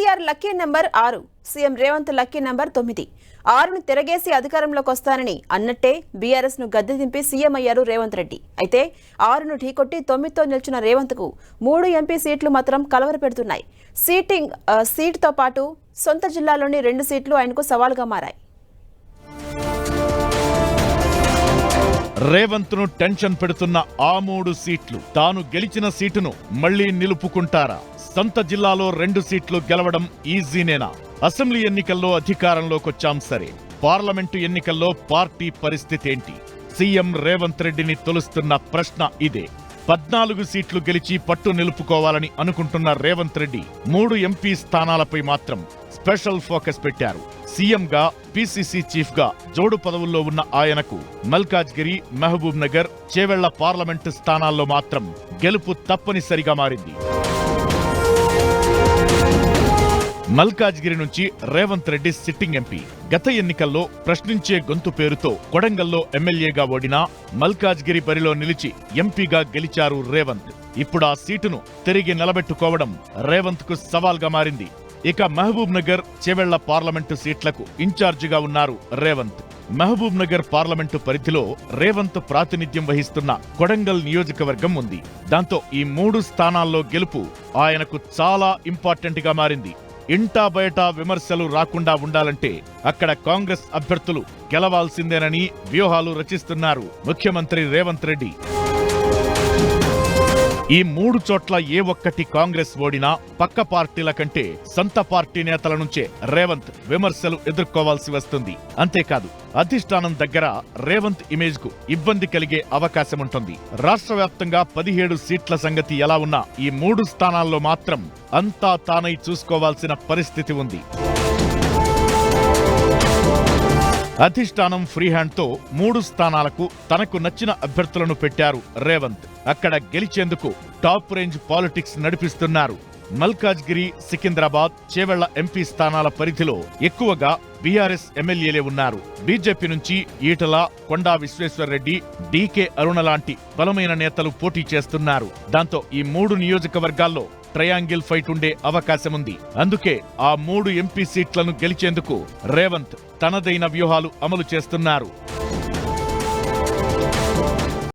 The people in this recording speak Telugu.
కేసీఆర్ లక్కీ నెంబర్ ఆరు సీఎం రేవంత్ లక్కీ నెంబర్ తొమ్మిది. ఆరును తిరగేసి అధికారంలోకి వస్తానని అన్నట్టే బీఆర్ఎస్ను గద్దె దింపి సీఎం అయ్యారు రేవంత్ రెడ్డి. అయితే ఆరును ఢీకొట్టి తొమ్మిదితో నిలిచిన రేవంత్కు మూడు ఎంపీ సీట్లు మాత్రం కలవరపెడుతున్నాయి. సీటింగ్ సీట్తో సీటుతో పాటు సొంత జిల్లాలోని రెండు సీట్లు ఆయనకు సవాల్గా మారాయి. రేవంత్ను టెన్షన్ పెడుతున్న ఆ మూడు సీట్లు తాను గెలిచిన సీటును మళ్ళీ నిలుపుకుంటారా? సొంత జిల్లాలో రెండు సీట్లు గెలవడం ఈజీనేనా? అసెంబ్లీ ఎన్నికల్లో అధికారంలోకొచ్చాం సరే. పార్లమెంటు ఎన్నికల్లో పార్టీ పరిస్థితి ఏంటి? సీఎం రేవంత్ రెడ్డిని తొలుస్తున్న ప్రశ్న ఇదే. పద్నాలుగు సీట్లు గెలిచి పట్టు నిలుపుకోవాలని అనుకుంటున్న రేవంత్ రెడ్డి మూడు ఎంపీ స్థానాలపై మాత్రం స్పెషల్ ఫోకస్ పెట్టారు. సీఎంగా పీసీసీ చీఫ్గా జోడు పదవుల్లో ఉన్న ఆయనకు మల్కాజ్గిరి మహబూబ్ నగర్ చేవెళ్ళ పార్లమెంటు స్థానాల్లో మాత్రం గెలుపు తప్పనిసరిగా మారింది. మల్కాజ్గిరి నుంచి రేవంత్ రెడ్డి సిట్టింగ్ ఎంపీ. గత ఎన్నికల్లో ప్రశ్నించే గొంతు పేరుతో కొడంగల్లో ఎమ్మెల్యేగా ఓడినా మల్కాజ్గిరి బరిలో నిలిచి ఎంపీగా గెలిచారు రేవంత్. ఇప్పుడు ఆ సీటును తిరిగి నిలబెట్టుకోవడం రేవంత్కు సవాల్గా మారింది. ఇక మహబూబ్ నగర్ చెవెళ్ళ పార్లమెంటు సీట్లకు ఇన్ఛార్జిగా ఉన్నారు రేవంత్. మహబూబ్ నగర్ పార్లమెంటు పరిధిలో రేవంత్ ప్రాతినిధ్యం వహిస్తున్న కొడంగల్ నియోజకవర్గం ఉంది. దాంతో ఈ మూడు స్థానాల్లో గెలుపు ఆయనకు చాలా ఇంపార్టెంట్గా మారింది. ఇంటా బయట విమర్శలు రాకుండా ఉండాలంటే అక్కడ కాంగ్రెస్ అభ్యర్థులు గెలవాల్సిందేనని వ్యూహాలు రచిస్తున్నారు ముఖ్యమంత్రి రేవంత్ రెడ్డి. ఈ మూడు చోట్ల ఏ ఒక్కటి కాంగ్రెస్ ఓడినా పక్క పార్టీల కంటే సొంత పార్టీ నేతల నుంచే రేవంత్ విమర్శలు ఎదుర్కోవాల్సి వస్తుంది. అంతేకాదు అధిష్టానం దగ్గర రేవంత్ ఇమేజ్కు ఇబ్బంది కలిగే అవకాశం ఉంటుంది రాష్ట్ర వ్యాప్తంగా పదిహేడు సీట్ల సంగతి ఎలా ఉన్నా ఈ మూడు స్థానాల్లో మాత్రం అంతా తానై చూసుకోవాల్సిన పరిస్థితి ఉంది. అధిష్టానం ఫ్రీ హ్యాండ్తో మూడు స్థానాలకు తనకు నచ్చిన అభ్యర్థులను పెట్టారు రేవంత్. అక్కడ గెలిచేందుకు టాప్ రేంజ్ పాలిటిక్స్ నడిపిస్తున్నారు. మల్కాజ్గిరి సికింద్రాబాద్ చేవెళ్ళ ఎంపీ స్థానాల పరిధిలో ఎక్కువగా బీఆర్ఎస్ ఎమ్మెల్యేలే ఉన్నారు. బీజేపీ నుంచి ఈటల కొండా విశ్వేశ్వర్రెడ్డి డీకే అరుణ లాంటి బలమైన నేతలు పోటీ చేస్తున్నారు. దాంతో ఈ మూడు నియోజకవర్గాల్లో ట్రయాంగిల్ ఫైట్ ఉండే అవకాశం ఉంది అందుకే ఆ మూడు ఎంపీ సీట్లను గెలిచేందుకు రేవంత్ తనదైన వ్యూహాలు అమలు చేస్తున్నారు.